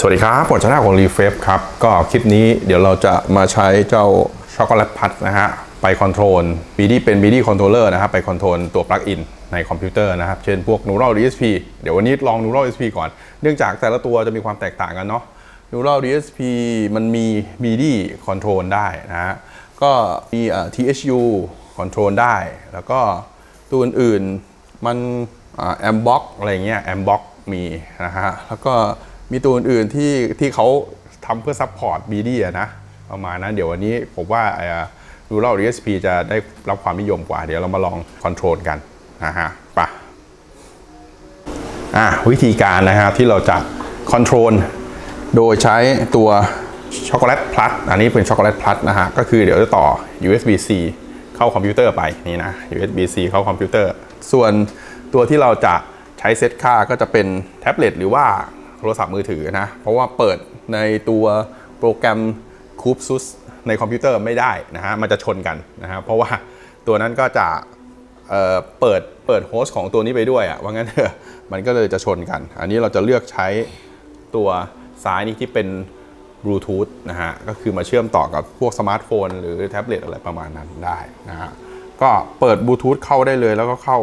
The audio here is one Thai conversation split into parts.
สวัสดีครับผมชนะของ r e f e ครับ ก็คลิปนี้เดี๋ยวเราจะมาใช้เจ้าช็อกโกแลตพัดนะฮะ ไปคอนโทรล BD เป็น BD controller นะครับ ไปคอนโทรลตัวปลั๊กอินในคอมพิวเตอร์นะครับ เช่นพวก Neural DSP เดี๋ยววันนี้ลอง Neural DSP ก่อน เนื่องจากแต่ละตัวจะมีความแตกต่างกันเนาะ Neural DSP มันมี BD control ได้นะฮะ ก็มีเอ่อ THU control ได้ แล้วก็ตัวอื่นๆมันแอมบ็อกอะไรเงี้ยแอมบ็อกมีนะฮะ แล้วก็ มีตัวอื่นๆที่ที่เขาทำเพื่อซัพพอร์ต BD อะนะ ประมาณนั้นเดี๋ยววันนี้ผมว่าดูเล่า DSP จะได้รับความนิยมกว่า เดี๋ยวเรามาลองคอนโทรลกันนะฮะไปะอะวิธีการนะครับที่เราจะคอนโทรลโดยใช้ตัวช็อกโกแลตพลัสอันนี้เป็นช็อกโกแลตพลัสนะฮะ ก็คือเดี๋ยวจะต่อ USB-C เข้าคอมพิวเตอร์ไปนี่นะ USB-C เข้าคอมพิวเตอร์ ส่วนตัวที่เราจะใช้เซตค่าก็จะเป็นแท็บเล็ตหรือว่า โทรศัพท์มือถือนะ เพราะว่าเปิดในตัวโปรแกรม c o o p s u s ในคอมพิวเตอร์ไม่ได้นะฮะ มันจะชนกันนะฮะ เพราะว่าตัวนั้นก็จะเอ่อเปิดเปิดโฮสต์ของตัวนี้ไปด้วยอะ่ะว่างั้นเถอะมันก็เลยจะชนกัน อันนี้เราจะเลือกใช้ตัวซ้ายนี่ที่เป็นบลูทูธนะฮะ ก็คือมาเชื่อมต่อกับพวกสมาร์ทโฟน หรือแท็บเล็ตอะไรประมาณนั้นได้นะฮะ ก็เปิดบลูทูธเข้าได้เลยแล้วก็เข้า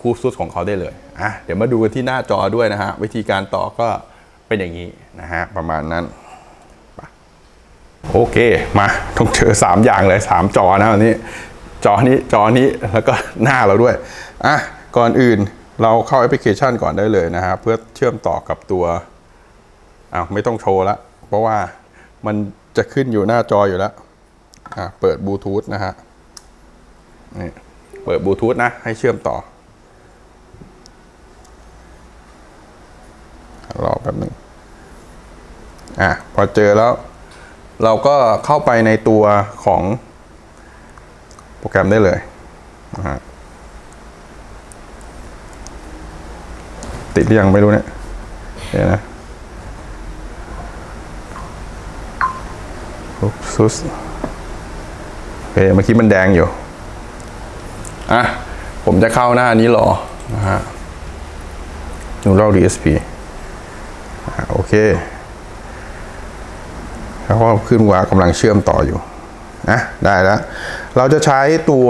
คูปซุสของเขาได้เลยอะเดี๋ยวมาดูกันที่หน้าจอด้วยนะฮะ วิธีการต่อก็เป็นอย่างนี้นะฮะ ประมาณนั้น โอเค มาต้องเจอ3 อย่างเลย 3 จอนะวันนี้ จอนี้จอนี้แล้วก็หน้าเราด้วย อะ ก่อนอื่นเราเข้าแอปพลิเคชันก่อนได้เลยนะฮะ เพื่อเชื่อมต่อกับตัวอ้าวไม่ต้องโชว์ละ เพราะว่ามันจะขึ้นอยู่หน้าจออยู่แล้ว อะ เปิดบลูทูธนะฮะนี่เปิดบลูทูธนะ ให้เชื่อมต่อ รอแป๊บหนึ่งอะพอเจอแล้ว เราก็เข้าไปในตัวของโปรแกรมได้เลยนะฮะติดหรือยังไม่รู้เนี่ยเดี๋ยวนะซุสโอเคเมื่อกี้มันแดงอยู่ อะ ผมจะเข้าหน้านี้รอนะฮะ Neural DSP อะ โอเคแล้วก็ขึ้นว่ากำลังเชื่อมต่ออยู่นะได้แล้ว เราจะใช้ตัว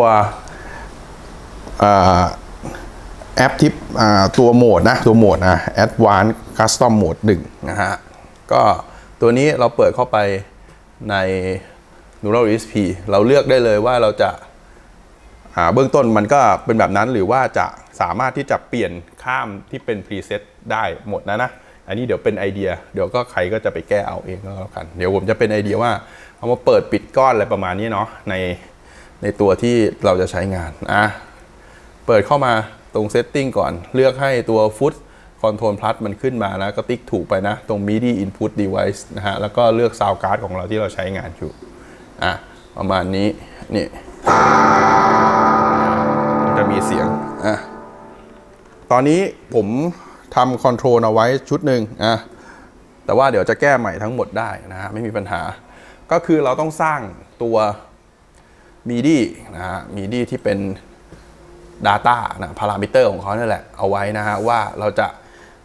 แอปทิปตัวโหมดนะตัวโหมดนะ Advanced Custom Mode 1นะฮะ ก็ตัวนี้เราเปิดเข้าไปใน Neural DSP เราเลือกได้เลยว่าเราจะเบื้องต้นมันก็เป็นแบบนั้นหรือว่าจะสามารถที่จะเปลี่ยนข้ามที่เป็นพรีเซตได้หมดนะนะ อันนี้เดี๋ยวเป็นไอเดีย เดี๋ยวก็ใครก็จะไปแก้เอาเองก็แล้วกัน เดี๋ยวผมจะเป็นไอเดียว่าเอามาเปิดปิดก้อนอะไรประมาณนี้เนาะในในตัวที่เราจะใช้งานอะเปิดเข้ามาตรงเซตติ้งก่อน เลือกให้ตัว Foot Control Plus มันขึ้นมานะ ก็ติ๊กถูกไปนะ ตรง MIDI Input Device นะฮะ แล้วก็เลือก Sound Card ของเราที่เราใช้งานอยู่ อะ ประมาณนี้ นี่ จะมีเสียง อะ ตอนนี้ผม ทำคอนโทรลเอาไว้ชุดหนึ่งนะแต่ว่าเดี๋ยวจะแก้ใหม่ทั้งหมดได้นะฮะไม่มีปัญหา ก็คือเราต้องสร้างตัว MIDI นะฮะ MIDI ที่เป็น Data นะพารามิเตอร์ของเขานั่นแหละ เอาไว้นะฮะว่าเราจะ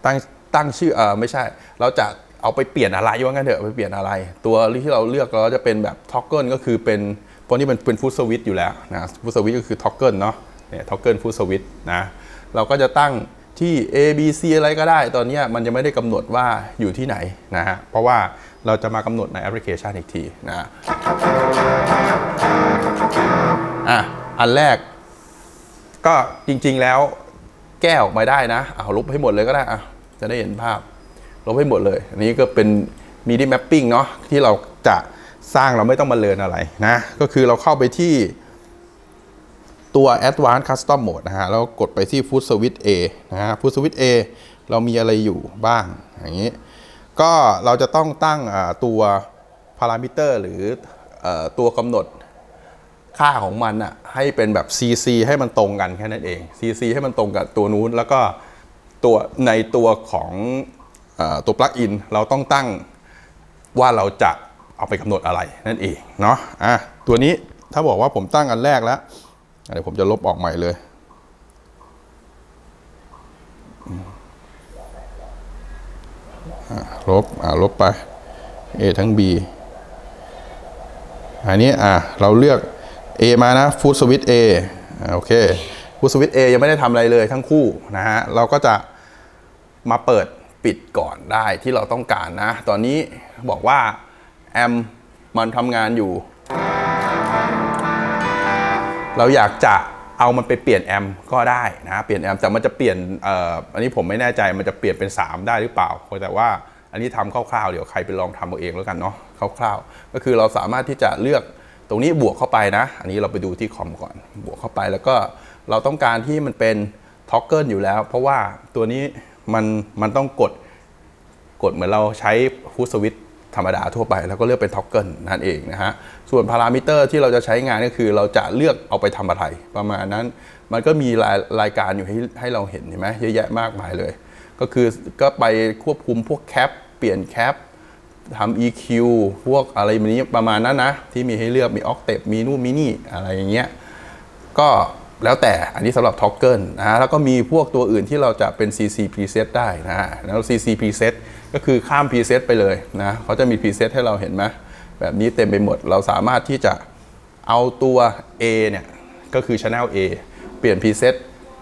ตั้งตั้งชื่อเออไม่ใช่ เราจะเอาไปเปลี่ยนอะไรว่างั้นเถอะไปเปลี่ยนอะไร ตัวที่เราเลือกเราจะเป็นแบบท็อกเกิลก็คือเป็นเพราะนี่มันเป็นฟูดสวิตอยู่แล้วนะฟูดสวิตก็คือท็อกเกิลเนาะเนี่ยท็อกเกิลฟูดสวิตนะเราก็จะตั้ง ที่ A B C อะไรก็ได้ ตอนนี้มันจะไม่ได้กำหนดว่าอยู่ที่ไหนนะฮะ เพราะว่าเราจะมากำหนดในแอปพลิเคชันอีกทีนะอะ อันแรก ก็จริงๆแล้วแก้ออกมาได้นะเอาลบให้หมดเลยก็ได้อะจะได้เห็นภาพ ลบให้หมดเลย อันนี้ก็เป็น MIDI mapping เนาะที่เราจะสร้างเราไม่ต้องมาเรียนอะไรนะ ก็คือเราเข้าไปที่ ตัว Advanced Custom Mode นะฮะแล้วกดไปที่ Food Switch A นะฮะ Food Switch A เรามีอะไรอยู่บ้างอย่างนี้ ก็เราจะต้องตั้งตัวพารามิเตอร์หรืออตัวกำหนดค่าของมันอะให้เป็นแบบ CC ให้มันตรงกันแค่นั้นเอง CC ให้มันตรงกับตัวนู้น แล้วก็ตัวในตัวของอตัวปลั๊กอินเราต้องตั้งว่าเราจะเอาไปกำหนดอะไรนั่นเองเนาะอะตัวนี้ถ้าบอกว่าผมตั้งอันแรกแล้ว เดี๋ยวผมจะลบออกใหม่เลย ลบ อ่าลบไป A ทั้ง B อันนี้อะเราเลือก A มานะฟู d สวิต A อะโอเคฟู d สวิต A ยังไม่ได้ทำอะไรเลยทั้งคู่นะฮะ เราก็จะมาเปิดปิดก่อนได้ที่เราต้องการนะ ตอนนี้บอกว่าแอมมันทำงานอยู่ เราอยากจะเอามันไปเปลี่ยนแอมก็ได้นะเปลี่ยนแอมแต่มันจะเปลี่ยนอ,อ,อันนี้ผมไม่แน่ใจมันจะเปลี่ยนเป็น 3 ได้หรือเปล่า แต่ว่าอันนี้ทำคร่าวๆเดี๋ยวใครไปลองทำเอาเองแล้วกันเนาะคร่าวๆ ก็คือเราสามารถที่จะเลือกตรงนี้บวกเข้าไปนะ อันนี้เราไปดูที่คอมก่อนบวกเข้าไปแล้วก็เราต้องการที่มันเป็นท็อกเกิลอยู่แล้ว เพราะว่าตัวนี้มันมันต้องกดกดเหมือนเราใช้ฟูสวิต ธรรมดาทั่วไป แล้วก็เลือกเป็นท็อกเกิลนั่นเองนะฮะส่วนพารามิเตอร์ที่เราจะใช้งานก็คือเราจะเลือกเอาไปทำอะไรประมาณนั้น มันก็มีรายรายการอยู่ให้ให้เราเห็นเห็นไหมเยอะแยะมากมายเลย ก็คือก็ไปควบคุมพวกแคปเปลี่ยนแคปทำ EQ พวกอะไรแบบนี้ประมาณนั้นนะ ที่มีให้เลือกมีออกเตปมีนู่นมีนี่อะไรอย่างเงี้ยก็แล้วแต่อันนี้สำหรับ Toggle นะฮะแล้วก็มีพวกตัวอื่นที่เราจะเป็น CC preset ได้นะฮะแล้ว CC preset ก็คือข้าม preset ไปเลยนะเขาจะมี preset ให้เราเห็นไหมแบบนี้เต็มไปหมดเราสามารถที่จะเอาตัว A เนี่ยก็คือ Channel A เปลี่ยน preset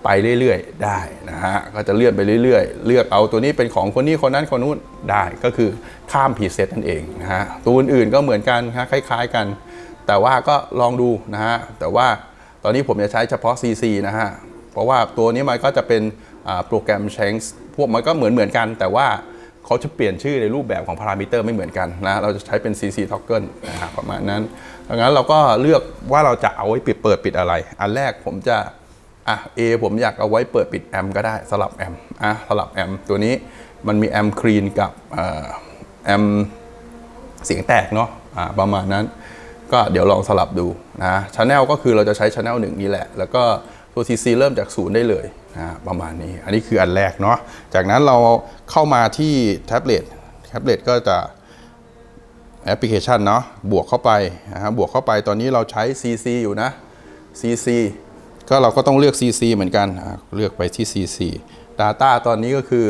ไปเรื่อยๆ ได้นะฮะก็จะเลื่อนไปเรื่อยๆ เลือกเอาตัวนี้เป็นของคนนี้คนนั้นคนนู้นได้ก็คือข้าม preset นั่นเองนะฮะตัวอื่นๆก็เหมือนกันนะคล้าย ๆกัน แต่ว่าก็ลองดูนะฮะแต่ว่าตอนนี้ผมจะใช้เฉพาะ CC นะฮะเพราะว่าตัวนี้มันก็จะเป็นโปรแกรม Shanks พวกมันก็เหมือนเหมือนกัน แต่ว่า เขาจะเปลี่ยนชื่อในรูปแบบของพารามิเตอร์ไม่เหมือนกันนะเราจะใช้เป็น CC Toggle นะฮะประมาณนั้นดังนั้นเราก็เลือกว่าเราจะเอาไว้ปิดเปิดปิดอะไร อันแรกผมจะอะ A ผมอยากเอาไว้เปิดปิดแอมก็ได้สลับแอมอะสลับแอมตัวนี้มันมีแอมคลีนกับเอ่อแอมเสียงแตกเนาะอ่าประมาณนั้น ก็เดี๋ยวลองสลับดูนะช n แนลก็คือเราจะใช้ช n แนลหนึ่งนี้แหละ แล้วก็ตัว CC เริ่มจากศูนย์ได้เลย ประมาณนี้ อันนี้คืออันแรกเนาะ จากนั้นเราเข้ามาที่แท็บเล็ต แท็บเล็ตก็จะแอปพลิเคชันเนาะ บวกเข้าไปนะฮะบวกเข้าไป ตอนนี้เราใช้ CC อยู่นะ CC ก็เราก็ต้องเลือก CC เหมือนกัน เลือกไปที่ CC Data ตอนนี้ก็คือ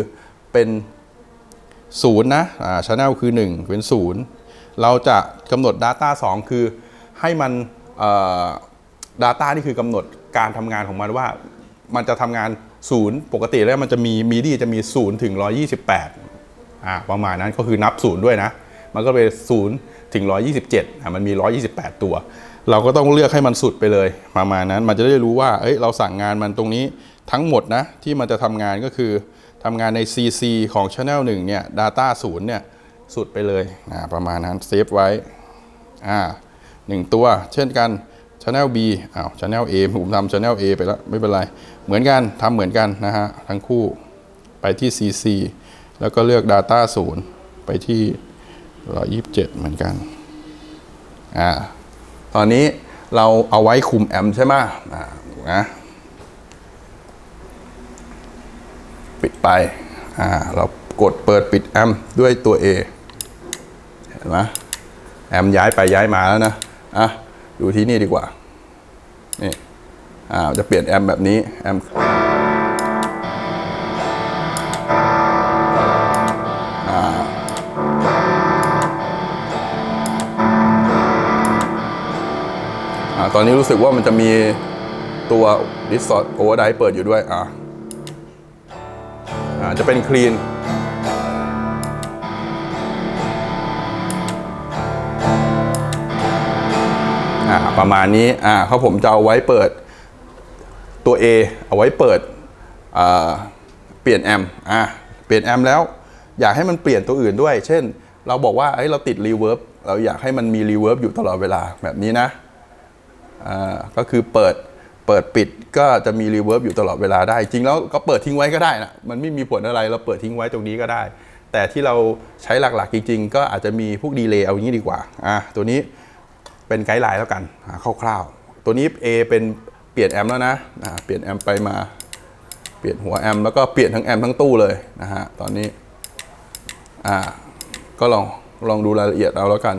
เป็นศูนย์นะอ่าชแนลคือ 1 เป็นศูนย์เราจะกำหนด Data 2 คือให้มันเอ่อ Data นี่คือกำหนดการทำงานของมันว่า มันจะทำงานศูนย์ปกติแล้วมันจะมีมีดีจะมี0ถึง128อ่าประมาณนั้นก็คือนับศูนย์ด้วยนะ มันก็เป็น0ถึง127อ่ามันมี128ตัว เราก็ต้องเลือกให้มันสุดไปเลยประมาณนั้นมันจะได้รู้ว่าเอ้ยเราสั่งงานมันตรงนี้ทั้งหมดนะที่มันจะทำงานก็คือทำงานใน CC ของ Channel 1เนี่ย Data 0เนี่ยสุดไปเลยอ่าประมาณนั้นเซฟไว้อ่าหนึ่งตัว เช่นกัน Channel B อ้าว Channel A ผมทำ Channel A ไปแล้วไม่เป็นไร เหมือนกันทำเหมือนกันนะฮะทั้งคู่ไปที่ CC แล้วก็เลือก Data 0 ไปที่ 127 เหมือนกันอ่าตอนนี้เราเอาไว้คุมแอมป์ใช่ไหมอ่านะปิดไปอ่าเรากดเปิดปิดแอมป์ด้วยตัว A เห็นไหมแอมป์ย้ายไปย้ายมาแล้วนะอะ ดูที่นี่ดีกว่า นี่ อ่า จะเปลี่ยนแอมป์แบบนี้ แอมป์อ่าตอนนี้รู้สึกว่ามันจะมีตัว Distort Overdrive เปิดอยู่ด้วย อ่าอ่าจะเป็นคลีน อ่าประมาณนี้อ่าเขาผมจะเอาไว้เปิดตัว A เอาไว้เปิดเปลี่ยนแอมอ่าเปลี่ยนแอมแล้วอยากให้มันเปลี่ยนตัวอื่นด้วย เช่น เราบอกว่าเอ้ยเราติดรีเวิร์บเราอยากให้มันมีรีเวิร์บอยู่ตลอดเวลาแบบนี้นะอ่าก็คือเปิดเปิดปิดก็จะมีรีเวิร์บอยู่ตลอดเวลาได้ จริงแล้วก็เปิดทิ้งไว้ก็ได้นะมันไม่มีผลอะไรเราเปิดทิ้งไว้ตรงนี้ก็ได้ แต่ที่เราใช้หลักๆจริงๆ ก็อาจจะมีพวกดีเลย์เอาอย่างนี้ดีกว่าอ่าตัวนี้ เป็นไกด์ไลน์แล้วกันคร่าวๆ ตัวนี้ A เป็นเปลี่ยนแอมป์แล้วนะเปลี่ยนแอมป์ไปมา เปลี่ยนหัวแอมป์แล้วก็เปลี่ยนทั้งแอมป์ทั้งตู้เลยนะฮะ ตอนนี้ อ่า ก็ลองลองดูรายละเอียดเอาแล้วกัน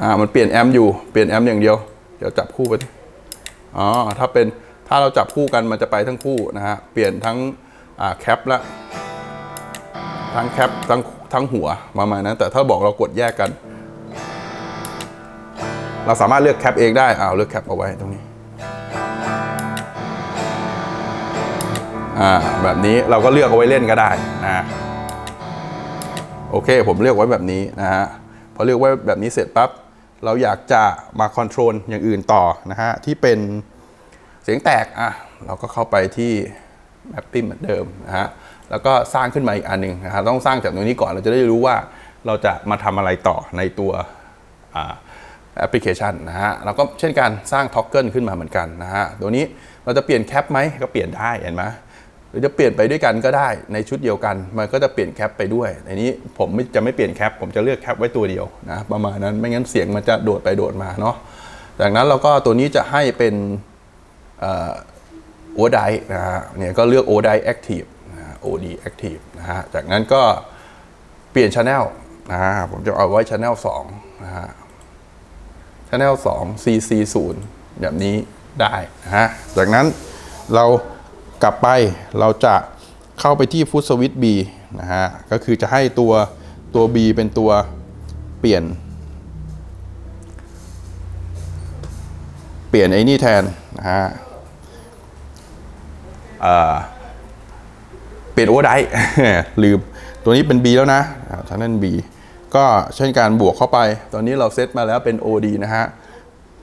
อ่า มันเปลี่ยนแอมป์อยู่ เปลี่ยนแอมป์อย่างเดียว เดี๋ยวจับคู่ไป อ๋อ ถ้าเป็น ถ้าเราจับคู่กันมันจะไปทั้งคู่นะฮะ เปลี่ยนทั้ง อ่า แคปละ ทั้งแคปทั้งทั้งหัวประมาณนั้น แต่ถ้าบอกเรากดแยกกัน เราสามารถเลือกแคปเองได้อ้าวเลือกแคปเอาไว้ตรงนี้อ่าแบบนี้เราก็เลือกเอาไว้เล่นก็ได้นะโอเค ผมเลือกไว้แบบนี้นะฮะพอเลือกไว้แบบนี้เสร็จปั๊บเราอยากจะมาคอนโทรลอย่างอื่นต่อนะฮะที่เป็นเสียงแตกอะเราก็เข้าไปที่ mapping เหมือนเดิมนะฮะแล้วก็สร้างขึ้นมาอีกอันหนึ่งนะฮะต้องสร้างจากตรงนี้ก่อนเราจะได้รู้ว่าเราจะมาทำอะไรต่อในตัวอ่า แอปพลิเคชันนะฮะเราก็เช่นการสร้างท็อกเกิลขึ้นมาเหมือนกันนะฮะตัวนี้เราจะเปลี่ยนแคปไหมก็เปลี่ยนได้เห็นไหมหรือจะเปลี่ยนไปด้วยกันก็ได้ในชุดเดียวกัน มันก็จะเปลี่ยนแคปไปด้วยในนี้ผมจะไม่เปลี่ยนแคปผมจะเลือกแคปไว้ตัวเดียวนะประมาณนั้นไม่งั้นเสียงมันจะโดดไปโดดมาเนาะจากนั้นเราก็ตัวนี้จะให้เป็นโอไดนะฮะเนี่ยก็เลือกโอไดแอคทีฟโอดีแอคทีฟนะฮะจากนั้นก็เปลี่ยนช anel นะฮะผมจะเอาไว้ช anel 2นะฮะ Channel 2 CC 0แบบนี้ได้นะฮะ จากนั้นเรากลับไปเราจะเข้าไปที่ Foot Switch B นะฮะ ก็คือจะให้ตัวตัว B เป็นตัวเปลี่ยน เปลี่ยนไอ้นี่แทนนะฮะเปลี่ยนโอเวอร์ไดลืมตัวนี้เป็น B แล้วนะทางนั้น B ก็เช่นการบวกเข้าไป ตอนนี้เราเซตมาแล้วเป็น OD นะฮะ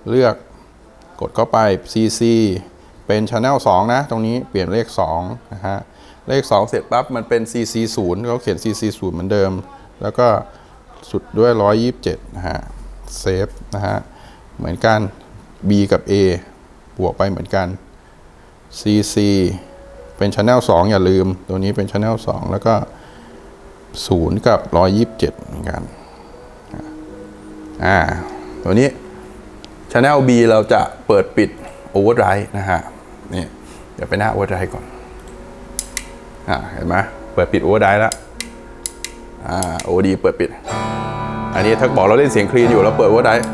เลือกกดเข้าไป CC เป็น Channel 2 นะ ตรงนี้เปลี่ยนเลข2นะฮะ เลข 2 เสร็จปั๊บ มันเป็น CC 0ก็เขียน CC 0เหมือนเดิม แล้วก็สุดด้วย 127 นะฮะ เซฟนะฮะ เหมือนกัน B กับ A บวกไปเหมือนกัน CC เป็น Channel 2 อย่าลืม ตัวนี้เป็น Channel 2 แล้วก็ 0 กับ 127 เหมือนกัน อ่า ตัวนี้ Channel B เราจะเปิดปิด Overdrive นะฮะ นี่ เดี๋ยวไปหน้า Overdrive ก่อน อ่า เห็นไหมเปิดปิด Overdrive แล้ว อ่า OD เปิดปิด อันนี้ถ้าบอกเราเล่นเสียงคลีนอยู่เราเปิด Overdrive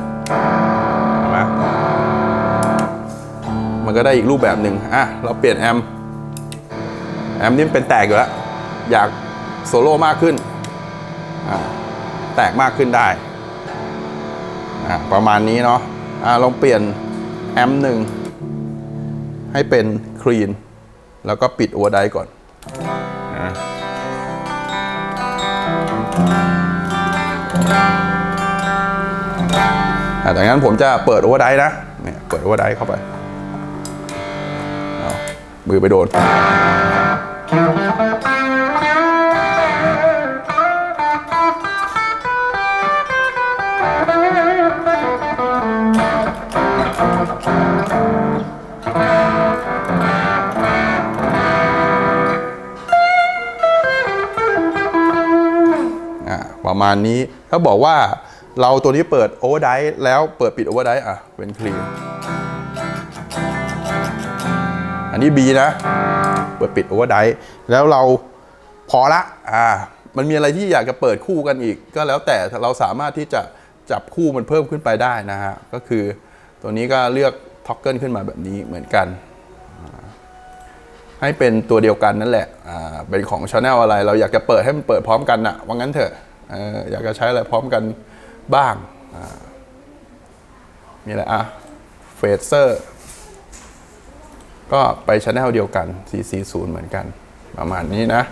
เห็นไหมมันก็ได้อีกรูปแบบหนึ่งอะ เราเปลี่ยนแอมป์แอมป์นี่เป็นแตกอยู่แล้ว อยาก โซโล่มากขึ้น แตกมากขึ้นได้ ประมาณนี้เนาะอ่าลองเปลี่ยนแอมหนึ่งให้เป็นคลีน แล้วก็ปิดโอเวอร์ไดก่อนอ่าอ่าจากนั้นผมจะเปิดโอเวอร์ไดนะ เนี่ยเปิดโอเวอร์ไดเข้าไป เอามือไปโดน มาณนี้ ถ้าบอกว่าเราตัวนี้เปิดโอเวอร์ไดแล้วเปิดปิดโอเวอร์ไดอะเป็นคลีนอันนี้ B นะ เปิดปิดโอเวอร์ไดแล้วเราพอละอ่ามันมีอะไรที่อยากจะเปิดคู่กันอีก ก็แล้วแต่เราสามารถที่จะจับคู่มันเพิ่มขึ้นไปได้นะฮะ ก็คือตัวนี้ก็เลือกท็อกเกิลขึ้นมาแบบนี้เหมือนกัน ให้เป็นตัวเดียวกันนั่นแหละอ่าเป็นของช anel อะไร เราอยากจะเปิดให้มันเปิดพร้อมกันนะว่างั้นเถอะ อยากจะใช้อะไรพร้อมกันบ้างอ่ามีอะไรอะเฟเซอร์ก็ไปช anel เดียวกัน CC0 เหมือนกัน ประมาณนี้นะ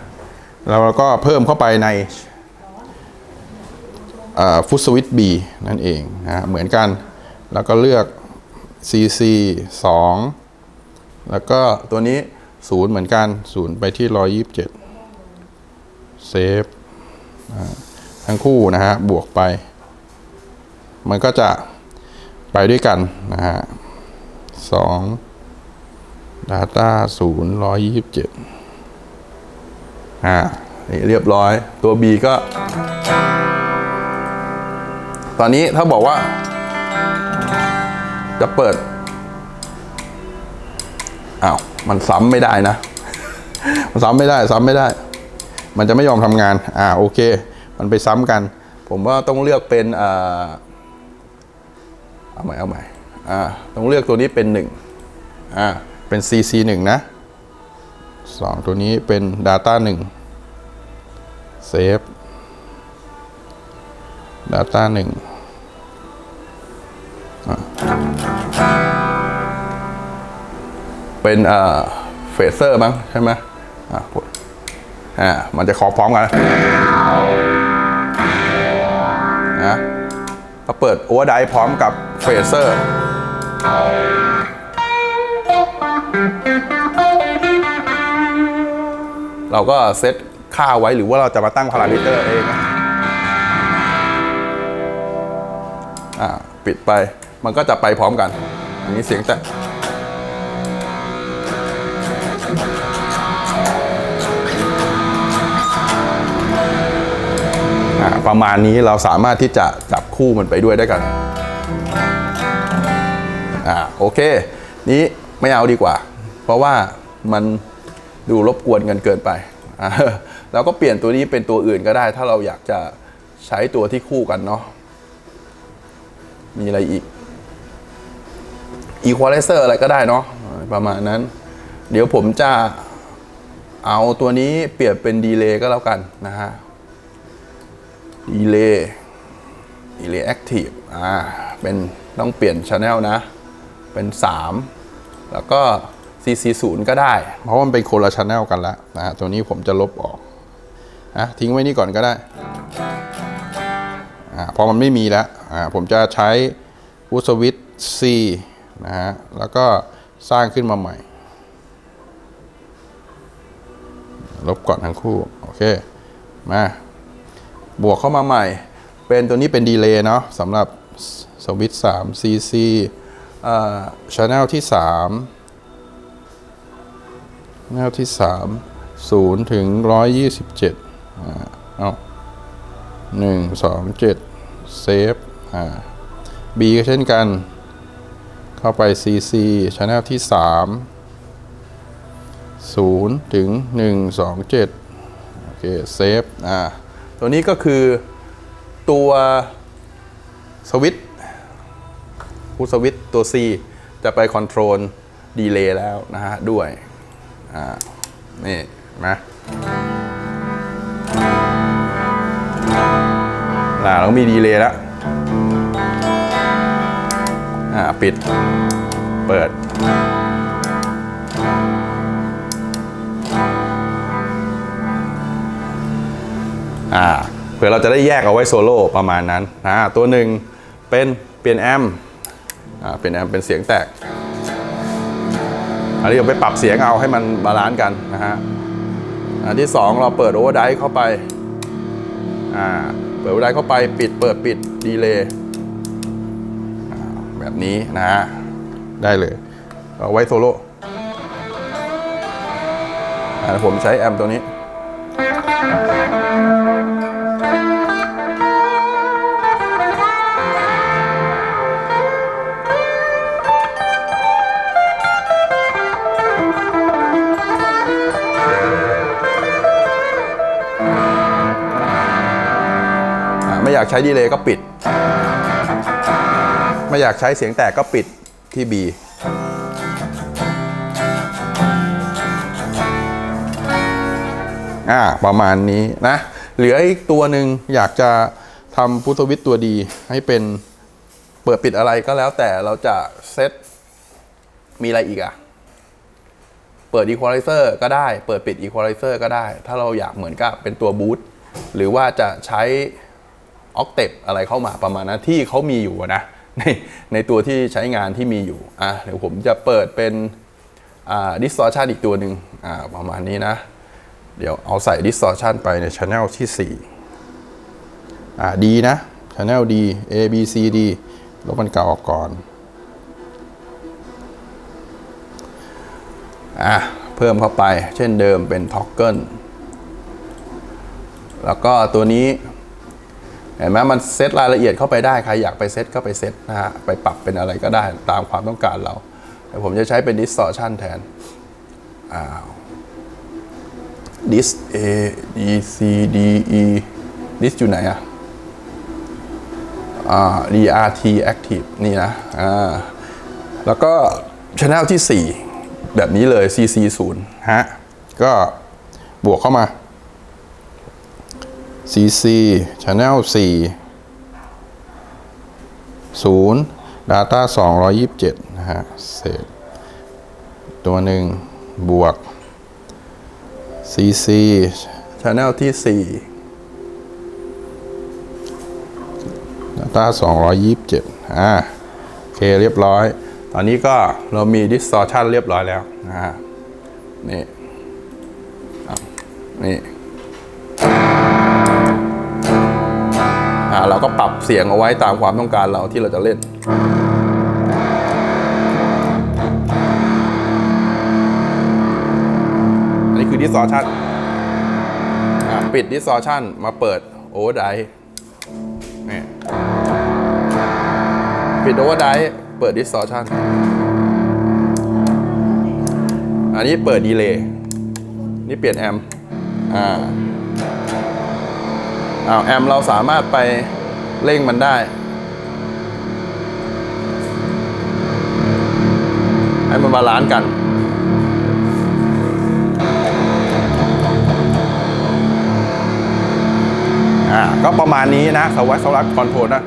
แล้วเราก็เพิ่มเข้าไปในฟุตสวิต B นั่นเองนะเหมือนกัน แล้วก็เลือก CC 2 แล้วก็ตัวนี้ศูนย์เหมือนกันศูนย์ไปที่ร้อยี่สิบเจ็ดเซฟอ่า ทั้งคู่นะฮะบวกไป มันก็จะไปด้วยกันนะฮะสอง Data ศูนย์ร้อยยี่สิบเจ็ดอ่า นี่เรียบร้อย ตัว B ก็ ตอนนี้ถ้าบอกว่า จะเปิด อ้าว มันซ้ำไม่ได้นะ มันซ้ำไม่ได้ ซ้ำไม่ได้ มันจะไม่ยอมทำงาน อ่า โอเค มันไปซ้ำกัน ผมว่าต้องเลือกเป็นเอาใหม่เอาใหม่ต้องเลือกตัวนี้เป็นหนึ่งอ่าเป็น CC หนึ่งนะสองตัวนี้เป็น Data หนึ่งเซฟ data หนึ่งเป็นเอ่อเฟเซอร์มั้งใช่ไหมอะพูดอ่ามันจะคอพร้อมกัน นะก็เปิดโอเวอร์ไดพร้อมกับเฟเซอร์เราก็เซตค่าไว้หรือว่าเราจะมาตั้งพารามิเตอร์เองอ่าปิดไปมันก็จะไปพร้อมกัน อันนี้เสียงแต่ ประมาณนี้เราสามารถที่จะจับคู่มันไปด้วยได้กันอ่าโอเค นี้ไม่เอาดีกว่า เพราะว่ามันดูรบกวนกันเกินไปอ่าเราก็เปลี่ยนตัวนี้เป็นตัวอื่นก็ได้ ถ้าเราอยากจะใช้ตัวที่คู่กันเนาะมีอะไรอีก Equalizer อะไรก็ได้เนาะประมาณนั้น เดี๋ยวผมจะเอาตัวนี้เปลี่ยนเป็นดีเลย์ก็แล้วกันนะฮะ ดีเลย์ดีเลย์แอคทีฟอ่าเป็นต้องเปลี่ยนช anel นะ เป็น 3 แล้วก็ CC0 ก็ได้ เพราะมันเป็นคนละช anel กันแล้วนะฮะตัวนี้ผมจะลบออกนะทิ้งไว้นี่ก่อนก็ได้อ่าพอมันไม่มีแล้วอ่าผมจะใช้วูสวิต C นะฮะแล้วก็สร้างขึ้นมาใหม่ ลบก่อนทั้งคู่ โอเค มา บวกเข้ามาใหม่ เป็นตัวนี้เป็นดีเลย์เนาะสำหรับสวิตช์3 CC อ่าช anel ที่3 channel ที่ 3 0 ถึง 127อ่าเอาหนึ่งสองเจ็ดเซฟอ่า B ก็เช่นกัน เข้าไป CC channel ที่ 3 0 ถึง 127 โอเค เซฟอ่า ตัวนี้ก็คือตัวสวิตช์ผู้สวิตช์ตัว C จะไปคอนโทรลดีเลย์แล้วนะฮะ ด้วย อ่า นี่นไหมอ่าเรามีดีเลย์แล้ว อ่า ปิด เปิด อ่าเผื่อเราจะได้แยกเอาไว้โซโล่ประมาณนั้นอ่าตัวหนึ่งเป็นเปลี่ยนแอมอ่าเป็นแอมเป็นเสียงแตกอันนี้เราไปปรับเสียงเอาให้มันบาลานซ์กันนะฮะอันที่สองเราเปิดโอเวอร์ไดเข้าไปอ่าเปิดโอเวอร์ไดเข้าไปปิดเปิดปิดดีเลย์แบบนี้นะฮะได้เลยเอาไว้โซโล่ผมใช้แอมตัวนี้ อ่าไม่อยากใช้ดีเลย์ก็ปิด ไม่อยากใช้เสียงแตกก็ปิดที่ B อ่าประมาณนี้นะ เหลืออีกตัวหนึ่งอยากจะทำพุทธวิทย์ตัวดีให้เป็นเปิดปิดอะไรก็แล้วแต่เราจะเซตมีอะไรอีกอะเปิด Equalizer ก็ได้ เปิดปิด Equalizer ก็ได้ ถ้าเราอยากเหมือนกับเป็นตัวบูตหรือว่าจะใช้ ออกเตปอะไรเข้ามาประมาณนั้นที่เขามีอยู่นะในในตัวที่ใช้งานที่มีอยู่อะเดี๋ยวผมจะเปิดเป็นอ่า distortion อีกตัวหนึ่งอ่าประมาณนี้นะ เดี๋ยวเอาใส่ distortion ไปใน channel ที่4อ่า D นะ channel D A B C D ลบมันเก่าออกก่อนอะเพิ่มเข้าไปเช่นเดิมเป็น toggle แล้วก็ตัวนี้ เห็นไหมมันเซตรายละเอียดเข้าไปได้ใครอยากไปเซตก็ไปเซตนะฮะไปปรับเป็นอะไรก็ได้ตามความต้องการเราแต่ผมจะใช้เป็น distortion แทนอ้าว dis a d c d e dis อยู่ไหนอะอ่า drt active นี่นะอ่าแล้วก็ channel ที่ 4 แบบนี้เลย cc 0ฮะก็บวกเข้ามา CC Channel 4 0 Data 227 นะฮะ เศษ ตัวหนึ่งบวก CC Channel ที่ 4 Data 227 อ่า โอเคเรียบร้อย ตอนนี้ก็เรามี distortion เรียบร้อยแล้วนะฮะ นี่ นี่ เราก็ปรับเสียงเอาไว้ตามความต้องการเราที่เราจะเล่น อันนี้คือ distortion อะปิด distortion มาเปิด overdrive ปิด overdrive เปิด distortion อันนี้เปิด delay นี่เปลี่ยนแอมป์อ่า อ้าวแอมเราสามารถไปเร่งมันได้ ให้มันบาลานซ์กันอ่าก็ประมาณนี้นะสวัสดิ์สวัสดิ์คอนโทรลนะ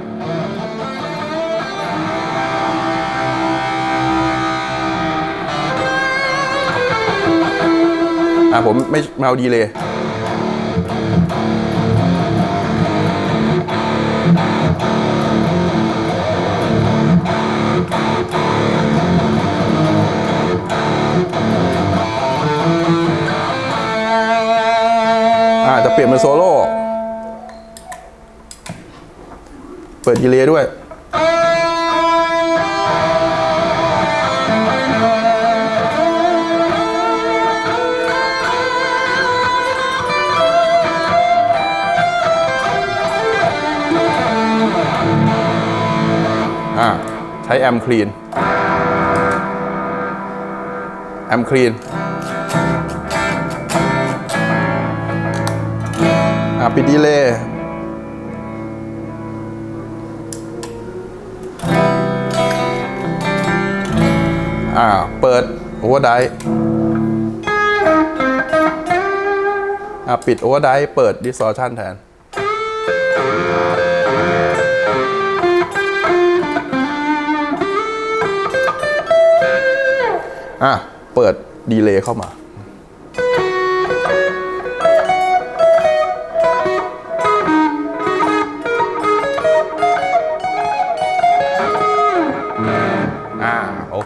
อ่าผมไม่ไม่เอาดีเลย อ่าจะเปลี่ยนโซโล่ เปิดดีเลย์ด้วย อ่า ใช้แอมคลีน แอมคลีน อะปิดดีเลยอ่าเปิดโอเวอร์ไดอ่าปิดโอเวอร์ไดเปิด distortion แทนอะเปิดดีเลย์เข้ามา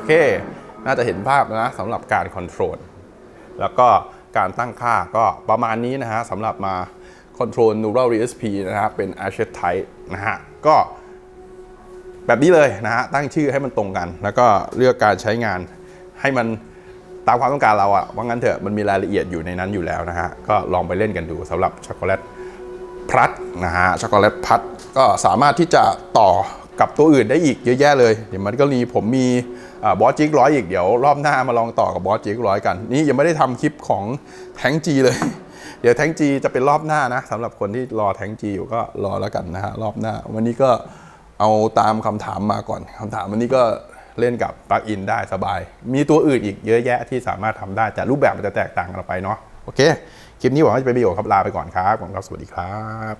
เค น่าจะเห็นภาพนะสำหรับการคอนโทรลแล้วก็การตั้งค่าก็ประมาณนี้นะฮะสำหรับมาคอนโทรล Neural DSP นะฮะเป็น Archet Type นะฮะก็แบบนี้เลยนะฮะตั้งชื่อให้มันตรงกัน แล้วก็เลือกการใช้งานให้มันตามความต้องการเราอะว่างั้นเถอะมันมีรายละเอียดอยู่ในนั้นอยู่แล้วนะฮะก็ลองไปเล่นกันดูสำหรับช็อกโกแลตพัดนะฮะช็อกโกแลตพัดก็สามารถที่จะต่อ กับตัวอื่นได้อีกเยอะแยะเลย เดี๋ยวมันก็มีผมมีบอสจิกร้อยอีกเดี๋ยวรอบหน้ามาลองต่อกับบอสจิกร้อยกัน นี่ยังไม่ได้ทำคลิปของแทงจีเลย เดี๋ยวแทงจีจะเป็นรอบหน้านะสำหรับคนที่รอแทงจีอยู่ก็รอแล้วกันนะฮะรอบหน้า วันนี้ก็เอาตามคำถามมาก่อนคำถามวันนี้ก็เล่นกับปลั๊กอินได้สบาย มีตัวอื่นอีกเยอะแยะที่สามารถทำได้แต่รูปแบบมันจะแตกต่างกันไปเนาะโอเค คลิปนี้หวังว่าจะเป็นประโยชน์ครับลาไปก่อนครับผมครับสวัสดีครับ